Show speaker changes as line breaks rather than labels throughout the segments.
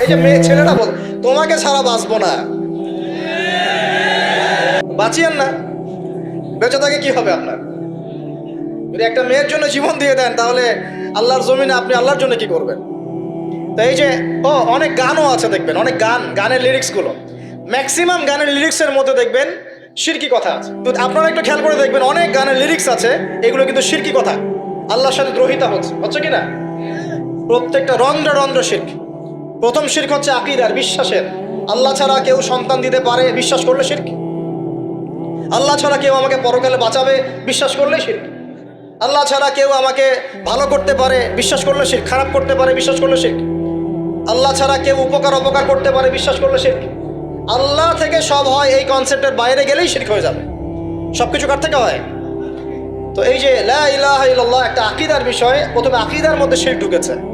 এই যে মেয়ে ছেলেটা বল, তোমাকে ছাড়া বাঁচবো না। বাঁচিয়েন না। বেঁচে থাকে কি হবে আপনার? যদি একটা মেয়ের জন্য জীবন দিয়ে দেন, তাহলে আল্লাহর জমিনে আপনি আল্লাহর জন্য কি করবেন? তো এই যে, ও, অনেক গানও আছে দেখবেন, অনেক গান, গানের লিরিক্সগুলো ম্যাক্সিমাম গানের লিরিক্সের মধ্যে দেখবেন শিরকি কথা আছে। তো আপনারা একটু খেয়াল করে দেখবেন, অনেক গানের লিরিক্স আছে, এগুলো কিন্তু শিরকি কথা। আল্লাহর সাথে দ্রোহিতা হচ্ছে হচ্ছে কি না? প্রত্যেকটা রন্ধ্র রন্ধ্র শির্ক প্রথম শির্ক হচ্ছে আকিদার বিশ্বাসের। আল্লাহ ছাড়া কেউ সন্তান দিতে পারে, বিশ্বাস করলে শির্ক। আল্লাহ ছাড়া কেউ আমাকে পরকালে বাঁচাবে, বিশ্বাস করলে শির্ক। আল্লাহ ছাড়া কেউ আমাকে ভালো করতে পারে, বিশ্বাস করলে শির্ক। খারাপ করতে পারে, বিশ্বাস করলে শির্ক। আল্লাহ ছাড়া কেউ উপকার, অপকার করতে পারে, বিশ্বাস করলে শির্ক। আল্লাহ থেকে সব হয় এই কনসেপ্টের বাইরে গেলেই শির্ক হয়ে যাবে। সব কিছু কার থেকে হয়? তো এই যে লা ইলাহা ইল্লাল্লাহ একটা আকিদার বিষয়, প্রথমে আকিদার মধ্যে শিরক ঢুকেছে।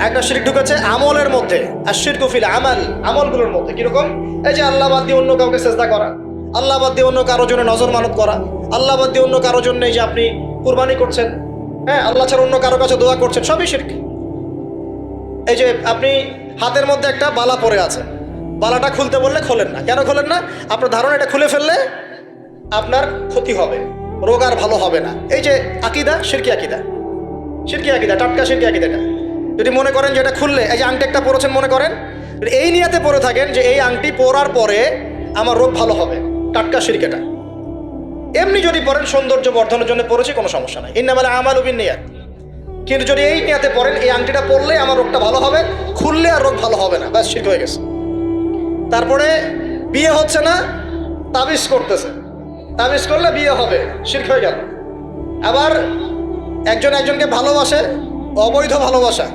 একটা শিরক ঢুকেছে আমলের মধ্যে। আর শিরকু ফিল আমাল, আমলগুলোর মধ্যে। কীরকম? এই যে আল্লাহ বাদ দিয়ে অন্য কাউকে চেষ্টা করা। আল্লাহ বাদ দিয়ে অন্য কারোর জন্য নজর মানত করা। আল্লাহ বাদ দিয়ে অন্য কারোর জন্য এই যে আপনি কুরবানি করছেন। হ্যাঁ আল্লাহ ছাড়া অন্য কারও কাছে দোয়া করছেন। সবই শিরক এই যে আপনি হাতের মধ্যে একটা বালা পরে আছে বালাটা খুলতে বললে খোলেন না। কেন খোলেন না? আপনার ধারণা এটা খুলে ফেললে আপনার ক্ষতি হবে। রোগ আর ভালো হবে না। এই যে আকিদা শিরকি আকিদা। শিরকি আকিদা, টাটকা শিরকি আকিদাটা। যদি মনে করেন যে এটা খুললে, এই যে আংটি একটা পরেছেন মনে করেন এই নিয়াতে পরে থাকেন যে এই আংটি পরার পরে আমার রোগ ভালো হবে, টাটকা শিরকেটা এমনি যদি পড়েন সৌন্দর্য বর্ধনের জন্য পড়েছি কোনো সমস্যা নাই। ইন্নামালে আমাল উবিন নিয়াত। কিন্তু যদি এই নিয়াতে পড়েন এই আংটিটা পরলে আমার রোগটা ভালো হবে, খুললে আর রোগ ভালো হবে না, ব্যাস শিরক হয়ে গেছে। তারপরে বিয়ে হচ্ছে না, তাবিজ করতেছে। তাবিজ করলে বিয়ে হবে, শির্ক হয়ে গেল। আবার একজন একজনকে ভালোবাসে, অবৈধ ভালোবাসা।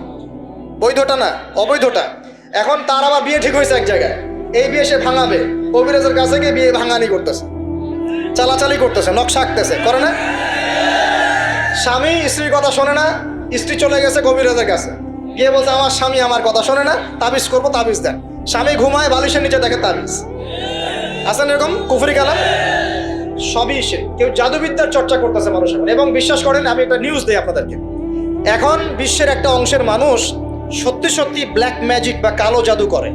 বৈধটা না, অবৈধটা। এখন তার আবার বিয়ে ঠিক হয়েছে এক জায়গায়। এই বিয়ে সে ভাঙাবে। কবিরাজের কাছে গিয়ে বিয়ে ভাঙানি করতেছে। চালাচালি করতেছে, নকশা আঁকতেছে। করে না? স্বামী স্ত্রীর কথা শোনে না, স্ত্রী চলে গেছে কবিরাজের কাছে। গিয়ে বলছে, আমার স্বামী আমার কথা শোনে না, তাবিজ করব, তাবিজ দেন। স্বামী ঘুমায়, বালিশের নিচে দেখে তাবিজ। আছেন এরকম কুফরি কালাম সবই সে। কেউ জাদুবিদ্যার চর্চা করতেছে মানুষ এবং বিশ্বাস করেন, আমি একটা নিউজ দিই আপনাদেরকে। এখন বিশ্বের একটা অংশের মানুষ সত্যি সত্যি ব্ল্যাক ম্যাজিক বা কালো জাদু করে।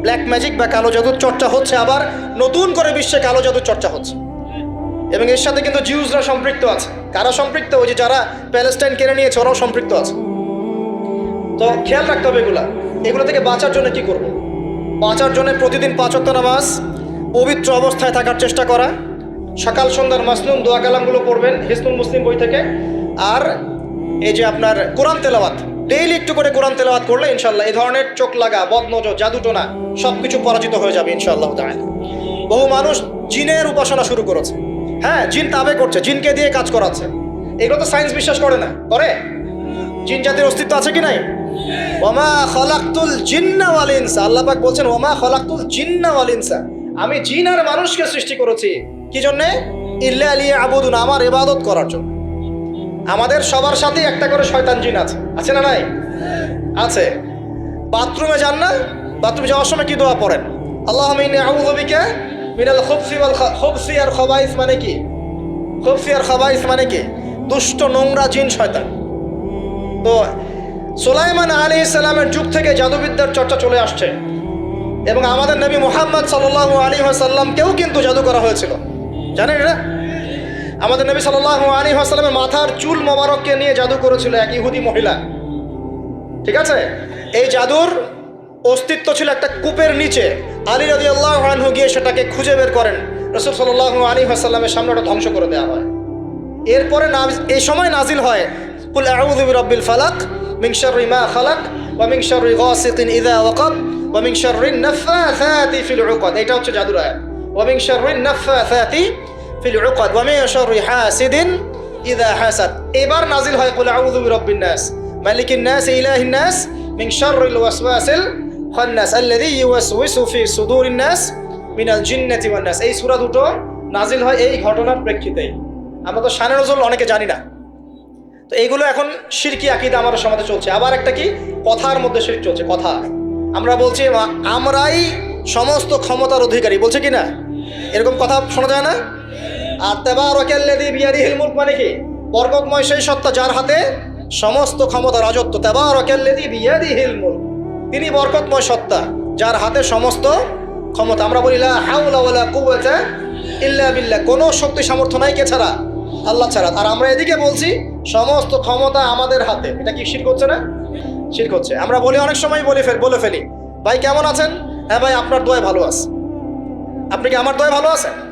ব্ল্যাক ম্যাজিক বা কালো জাদুর চর্চা হচ্ছে আবার নতুন করে বিশ্বে কালো জাদুর চর্চা হচ্ছে। এবং এর সাথে কিন্তু জিউসরা সম্পৃক্ত আছে। কারা সম্পৃক্ত? ওই যে যারা প্যালেস্টাইন কেড়ে নিয়েছে, ওরাও সম্পৃক্ত আছে। তো খেয়াল রাখতে হবে এগুলা। এগুলো থেকে বাঁচার জন্য কি করব? বাঁচার জন্য প্রতিদিন পাঁচত্ব নামাজ, পবিত্র অবস্থায় থাকার চেষ্টা করা, সকাল, সন্ধ্যার মাসনুন দোয়া কালামগুলো পড়বেন হিসনুল মুসলিম বই থেকে। আর এই যে আপনার কোরআন তেলাওয়াত ডেইলি একটু করে কোরআন তেলাওয়াত করলে ইনশাল্লাহ এই ধরনের চোখ লাগা, বদনজর, জাদুটোনা সব কিছু পরাজিত হয়ে যাবে ইনশাল্লাহ তাআলা। বহু মানুষ জিনের উপাসনা শুরু করেছে। হ্যাঁ জিন তাবে করছে, জিনকে দিয়ে কাজ করাচ্ছে। এগুলো তো সায়েন্স বিশ্বাস করে না। করে? জিন জাতির অস্তিত্ব আছে কি নাই? ওমা খলাক্তুল জিন্না ওয়াল ইনসা। আল্লাহ পাক বলছেন, ওমা খলাক্তুল জিন্না ওয়াল ইনসা। আমি জিন আর মানুষকে সৃষ্টি করেছি। কি জন্যে? ইল্লা আলিয়া আবুদুন আমার ইবাদত করার জন্য। আমাদের সবার সাথেই একটা করে শয়তান জিন আছে। আছে না নাই? আছে। বাথরুমে যান না? বাথরুমে যাওয়ার সময় কি দোয়া পড়েন? আল্লাহ মিনি আউযু বিকা মিনাল খুবসি খুবসি আর খবাইস মানে কি? খুবসি আর খবাইস মানে কি? দুষ্ট, নোংরা জিন শয়তান। তো সুলাইমান আলী ইসলামের যুগ থেকে জাদুবিদ্যার চর্চা চলে আসছে। এবং আমাদের নবী মোহাম্মদ সাল্লাহ আলী সাল্লামকেও কিন্তু জাদু করা হয়েছিল। জানেন এটা আমাদের নবী সাল্লাহ আলী সাল্লামের মাথার চুল মোবারককে নিয়ে জাদু করেছিল এক ইহুদি মহিলা। ঠিক আছে? এই জাদুর অস্তিত্ব ছিল একটা কূপের নিচে। আলী রদি আল্লাহ আনহু গিয়ে সেটাকে খুঁজে বের করেন। রসুল সাল্লাহ আলী সাল্লামের সামনে ওটা ধ্বংস করে দেওয়া হয়। এরপরে নাজ- এই সময় নাজিল হয়, কুল আউযু বিরাব্বিল ফালাক মিন শাররি মা খালাক ওয়া মিন শাররি গাসিকিন ইযা ওয়াকাব ওয়া মিন শাররি নাফাসাতি ফিল উকাদ। এটা হচ্ছে জাদুর আয়াত। ওয়া মিন শাররি নাফাসাতি ফিল উকাদ ওয়া মিন শাররি হাসিদিন ইযা হাসাদ। এবার নাজিল হয়, কুল আউযু বিরাব্বিন নাস। মালিকিন নাস, ইলাহিন নাস, মিন শাররিল ওয়াসওয়াসিল খান্নাস, আল্লাযী ইউওয়াসওয়িসু ফি সুদুরিন নাস মিনাল জিন্নাতি ওয়ান নাস। এই সূরা দুটো নাজিল হয় এই ঘটনার প্রেক্ষিতেই। আমরা তো শানে নজরুল অনেকে জানি না। তো এইগুলো এখন শিরকি আকিদা আমাদের সমাজে চলছে। আবার একটা কি? কথার মধ্যে শিরক চলছে, কথা। আমরা বলছি, আমরাই সমস্ত ক্ষমতার অধিকারী। বলছে কি না? এরকম কথা শোনা যায় না? আর তেবার ওয়াকাল্লাযী বিয়াদিহিল মুলক মানে কি? বরকতময় সেই সত্তা যার হাতে সমস্ত ক্ষমতা, রাজত্ব তেবার ওয়াকাল্লাযী বিয়াদিহিল মুলক। তিনি বরকতময় সত্তা যার হাতে সমস্ত ক্ষমতা। আমরা বলি, লা হাওলা ওয়ালা কুওয়াতা ইল্লা বিল্লাহ। কোনো শক্তি সামর্থ্য নাই কে ছাড়া? আল্লাহ ছাড়া। আর আমরা এদিকে বলছি, সমস্ত ক্ষমতা আমাদের হাতে। এটা কি শির করছে না? শির করছে আমরা বলি অনেক সময় বলে ফেল বলে ফেলি। ভাই, কেমন আছেন? হ্যাঁ ভাই, আপনার দোয়ায় ভালো আছে। আপনি কি আমার দোয়ায় ভালো আছেন?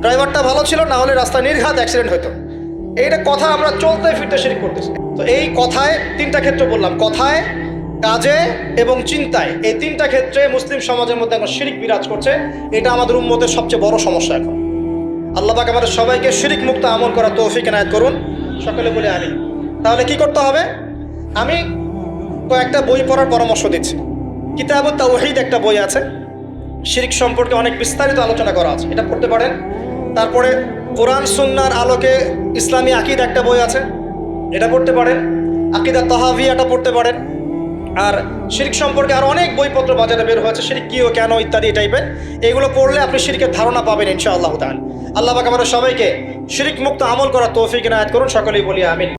ড্রাইভারটা ভালো ছিল, না হলে রাস্তায় নির্ঘাত অ্যাক্সিডেন্ট হতো। এইটা কথা আমরা চলতে ফিরতে শিরিক করতেছি। তো এই কথায় তিনটা ক্ষেত্র বললাম। কথায়, কাজে এবং চিন্তায়। এই তিনটা ক্ষেত্রে মুসলিম সমাজের মধ্যে এখন শিরিক বিরাজ করছে। এটা আমাদের উম্মতের সবচেয়ে বড় সমস্যা এখন। আল্লাহ পাক আমাদের সবাইকে শিরিক মুক্ত আমল করা তৌফিক এনায়ত করুন। সকলে বলে আমি তাহলে কি করতে হবে? আমি কয়েকটা বই পড়ার পরামর্শ দিচ্ছি। কিতাবুত তাওহীদ একটা বই আছে। শিরিক সম্পর্কে অনেক বিস্তারিত আলোচনা করা আছে, এটা পড়তে পারেন। তারপরে কোরআন, সুন্নার আলোকে ইসলামী আকিদ একটা বই আছে, এটা পড়তে পারেন। আকিদা তহাভিয়াটা পড়তে পারেন। আর শিরিক সম্পর্কে আর অনেক বইপত্র বাজারে বের হয়েছে, শিরিক কি ও কেন ইত্যাদি টাইপের এগুলো পড়লে আপনি শিরিকের ধারণা পাবেন ইনশাআল্লাহ তাআলা। আল্লাহ পাক আমাদের সবাইকে শিরিক মুক্ত আমল করা তৌফিক এনায়েত করুন, সকলেই বলি আমিন।